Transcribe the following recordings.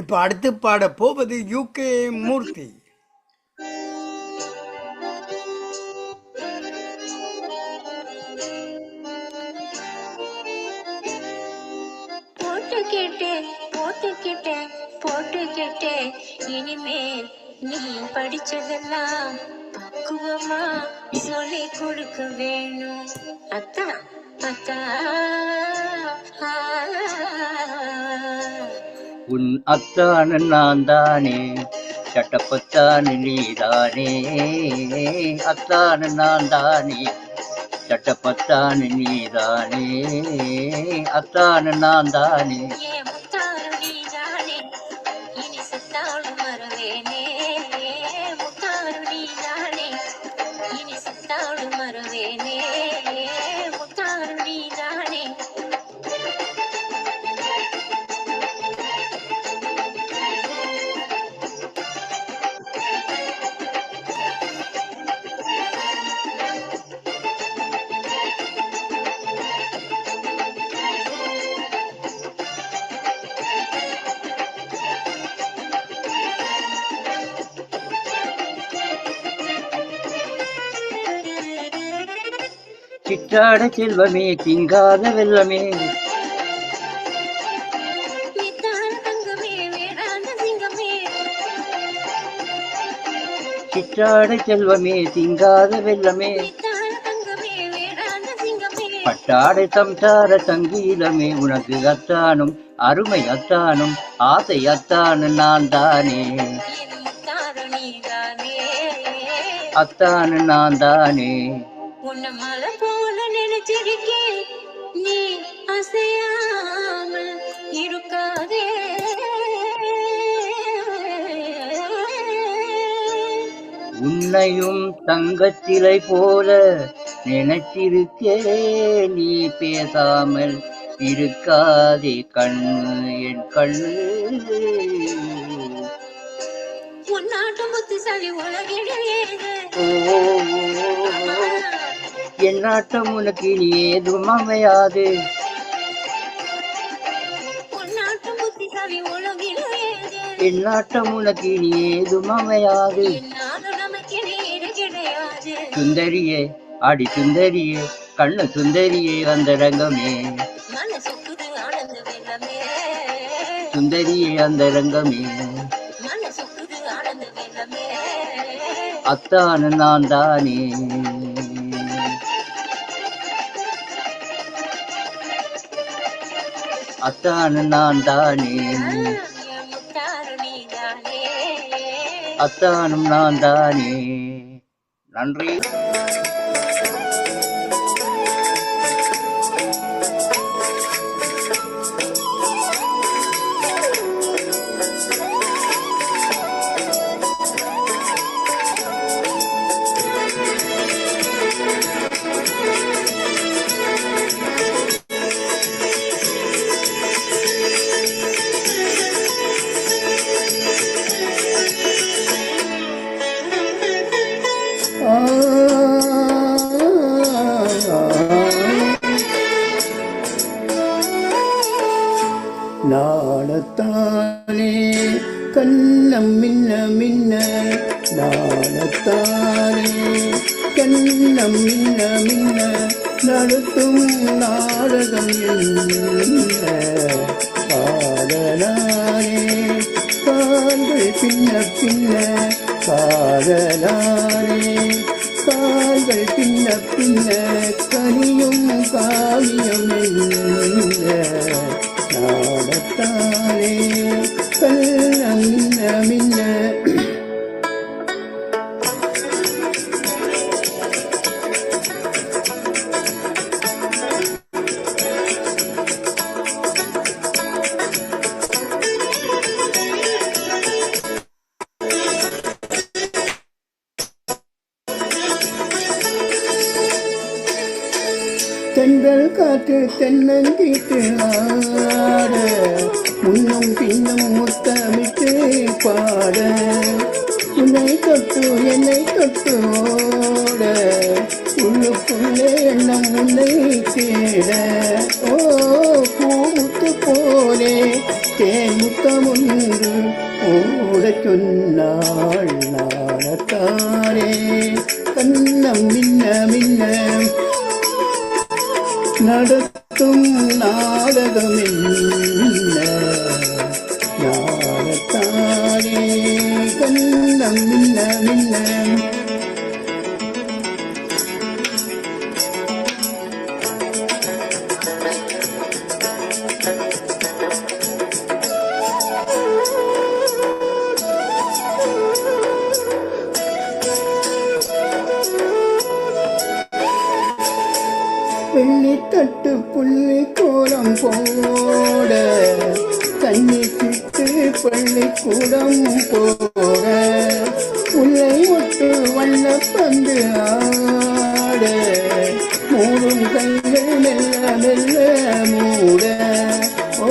இப்ப அடுத்து பாட போவது யூகே மூர்த்தி. போட்டுக்கிட்டேன் போட்டுக்கிட்டேன் இனிமேல் நீ படிச்சதெல்லாம் பக்குவமா சொல்லி கொடுக்க வேணும். அத்தா அத்தா உன் அத்தான நான் தானே சட்டப்பத்தான நீதானே. அத்தான நான் தானே சட்டப்பத்தான நீதானே. அத்தான நான் தானே சிற்றாட செல்வமே திங்காத வெள்ளமே சிற்றாட செல்வமே திங்காத வெள்ளமே பட்டாடை சம்சார சங்கீதமே உனக்கு அத்தானும் அருமை அத்தானும் ஆசை அத்தானு நான் தானே. அத்தானு நான் தானே உன்னை மலை போல நினைச்சிருக்கேன் நீ அசையாமல் இருக்காதே. உன்னையும் தங்கச்சிலை போல நினைச்சிருக்கே. நீ பேசாமல் இருக்காதே கண்ணு என் கண்ணு உன் நாட்டு புத்திசாலி உலகிலே ஏது? ஓ, என் நாட்டம் உனக்கு இனி ஏதும் அமையாது. என் நாட்டம் உனக்கு இனி ஏதும் அமையாது. சுந்தரியே அடி சுந்தரியே கண்ணு சுந்தரியே அந்த ரங்கமே. சுந்தரியே அந்த ரங்கமே. அத்தானு நான் தானே அத்தானு நான் தானே. அத்தானும் நான் தானே. நன்றி. நடத்தும் நாடகம் என்ன காதலானே கால்கள் பின்ன பின்ன காதலானே கால்கள் பின்ன பின்ன கனியும் காவியம் என்ன நாடத்தானே கல்ல மின்ன மின்ன தென்றல் தென்னங்கிட்டு ஆட முன்னும் பின்னும் முத்தமிட்டு பாட. உன்னை தொட்டு என்னை தொட்டு ஓட உள்ளுக்குள்ளே எண்ணம் உன்னை தேட. ஓ பூமுத்து போலே தேன் முத்தம் ஒன்று ஓட சொன்னாள் நாணத்தானே கண்ணம் மின்ன மின்ன நடத்தும் நாடகம் வெள்ளித்தட்டு புள்ளி கோலம் போட கண்ணி கிட்டு பள்ளிக்கூடம் போக உள்ளை ஒட்டு வண்ண பந்து ஆட மூடும் கைகள் மெல்ல மெல்ல மூட. ஓ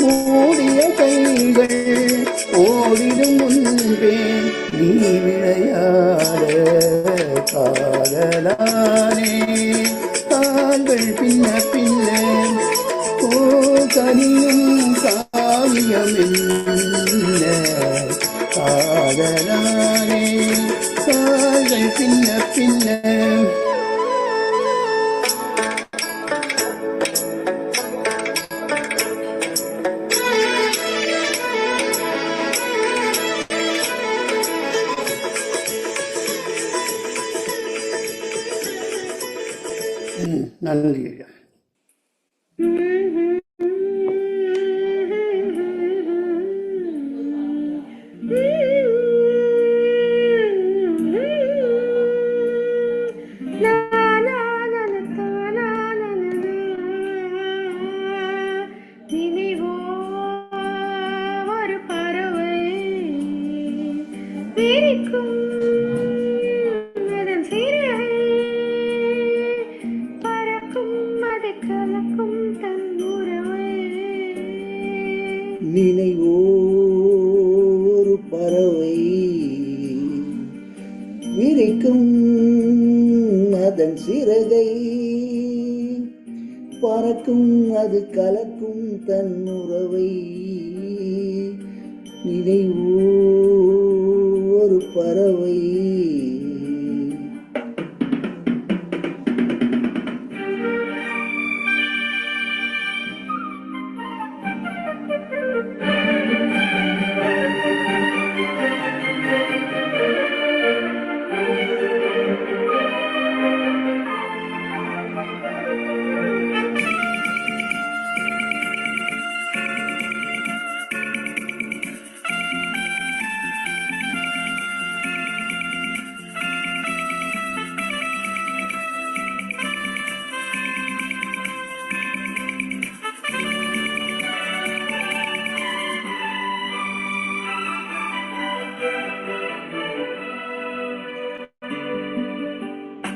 மூடிய கைகள் ஓடிடும் முன்பே நீ விளையாட காதலானே. கால்கள் பின்ன பின்ன ஓ கனியும் காவியம் என்ன காதலானே கால்கள் பின்ன பின்ன Mm-hmm. நினைவோரு பறவை விரிக்கும் அதன் சிறகை. பறக்கும் அது கலக்கும் தன் உறவை. நினைவோ ஒரு பறவை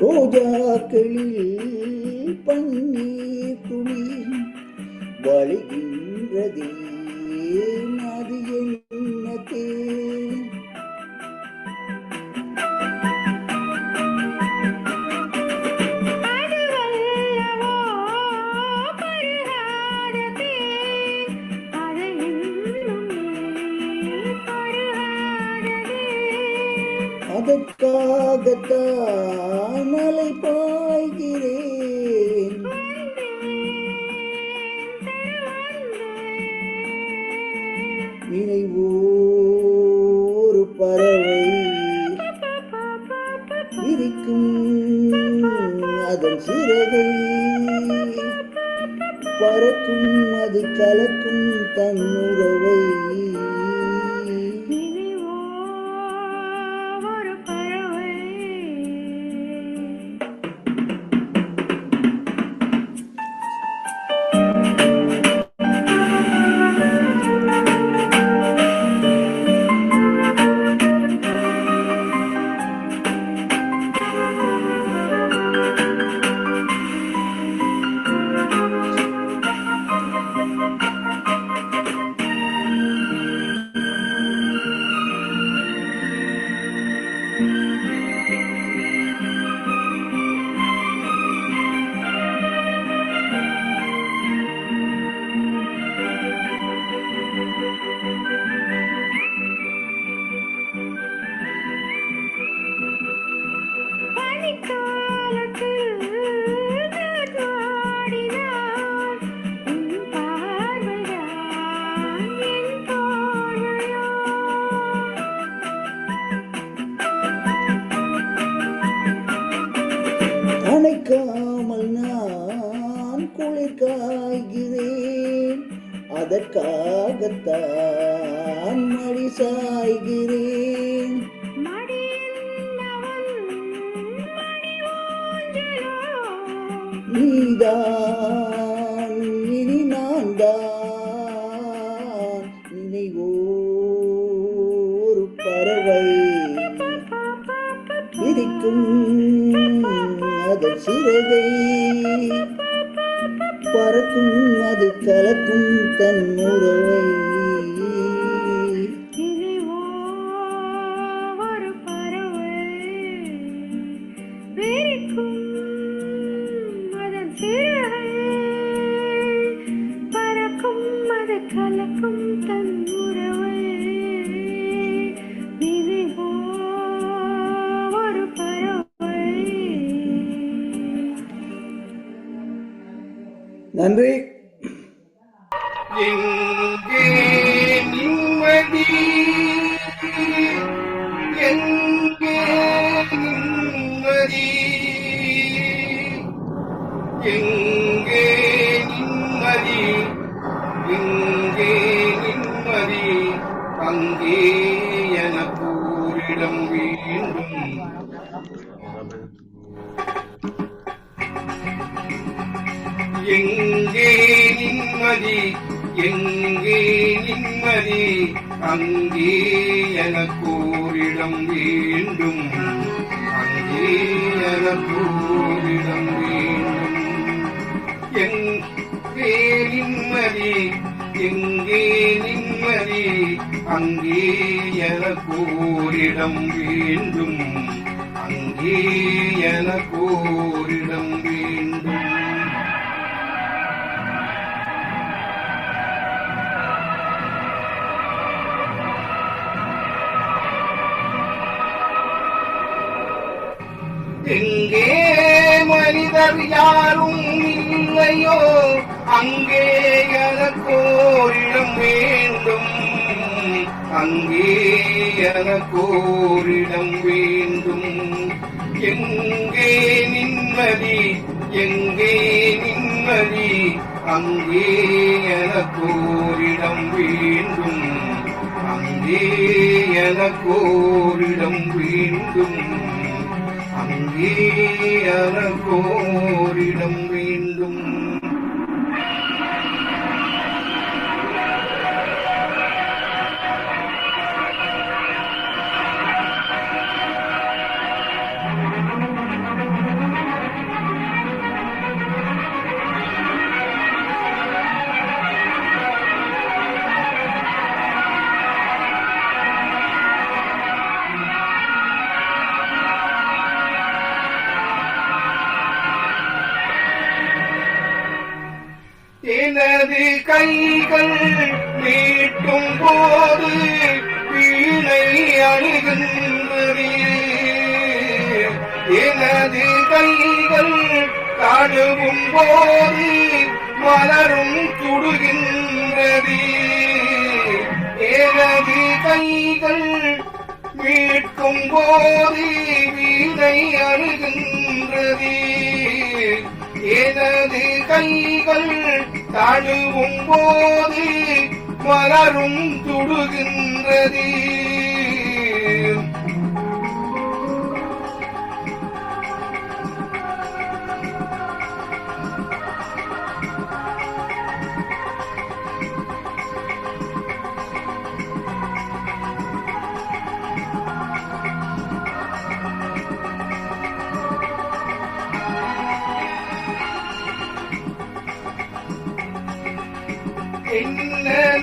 ரோஜாக்களில் பன்னீர் துளி வழிகின்றதே அது கலக்கும் தன் நீதான் நன்றி. எங்கே நிம்மதி? எங்கே நிம்மதி? எங்கே நிம்மதி? எங்கே நிம்மதி? அங்கே என கூறிடம் வேண்டும். எங்கே நிம்மதி எங்கே நிம்மதி? அங்கே எனக்கோரிடம் வேண்டும். அங்கே எனக்கோரிடம் வேண்டும். எங்கே நிம்மதி எங்கே நிம்மதி? அங்கே எனக்கோரிடம் வேண்டும். அங்கே எனக்கோரிடம் வேண்டும். எங்கே மனிதர் யாரும் இல்லையோ அங்கே எனக்கோரிடம் வேண்டும். அங்கே எனக்கோரிடம் வேண்டும். எங்கே நிம்மதி எங்கே நிம்மதி அங்கே எனக்கோரிடம் வேண்டும். அங்கே எனக்கோரிடம் வேண்டும். அங்கே எனக்கோரிடம் வேண்டும் பலரும் துடுகின்றது. எனது கைகள் மீட்கும் போதி வீணை அணுகின்றது. எனது கைகள் தழுவும் போது மலரும் துடுகின்றது.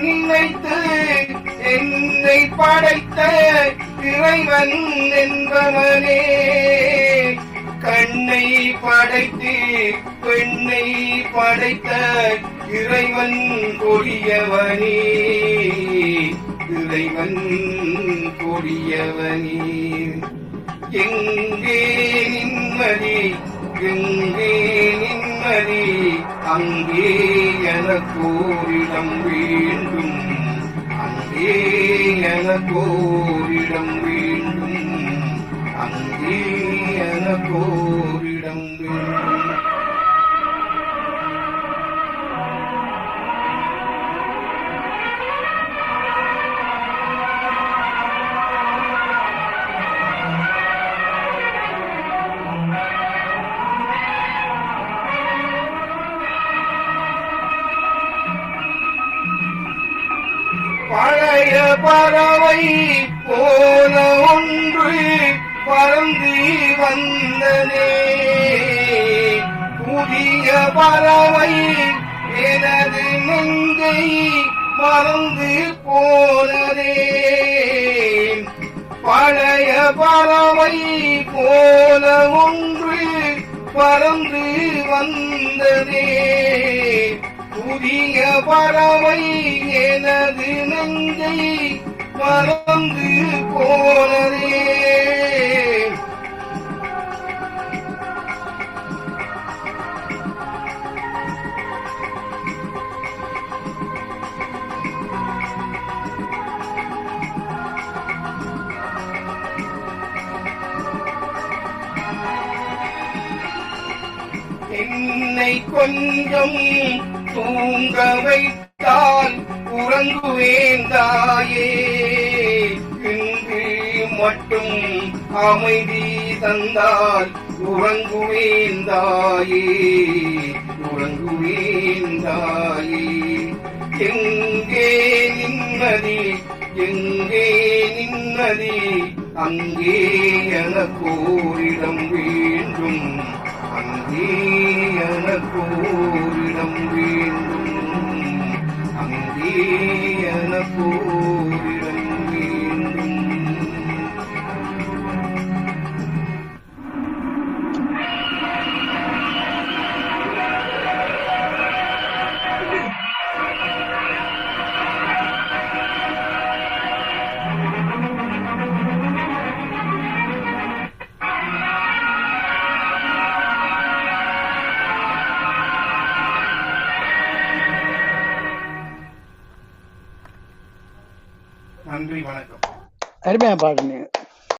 நினைத்து என்னை படைத்த இறைவன் என்பவனே. கண்ணை படைத்து பெண்ணை படைத்த இறைவன் கொடியவனே. இறைவன் கொடியவனே. எங்கே நிம்மதி எங்கே நிம்மதி? அங்கே எனக்கோரிடம் வேண்டும். அங்கே எனக்கோரிடம் வேண்டும். அங்கே எனக்கோரிடம் பறவை போல ஒன்று பறந்து வந்தனே. புதிய பறவை எனது நெஞ்சை மறந்து போனதே. பழைய பறவை போல ஒன்று பறந்து வந்ததே புதிய பறவை எனது நெஞ்சை மறந்து போனதே. என்னை கொஞ்சம் தூங்க வைத்தால் உறங்குவேன் தாயே. இன்று மட்டும் அமைதி தந்தால் உறங்குவேன் தாயே. உறங்குவேன் தாயே. எங்கே நிம்மதி எங்கே நிம்மதி அங்கே எனக்கோரிடம் வேண்டும். அங்கே எனக்கோரிடம் வேண்டும் அருமையாக பாடுனீங்க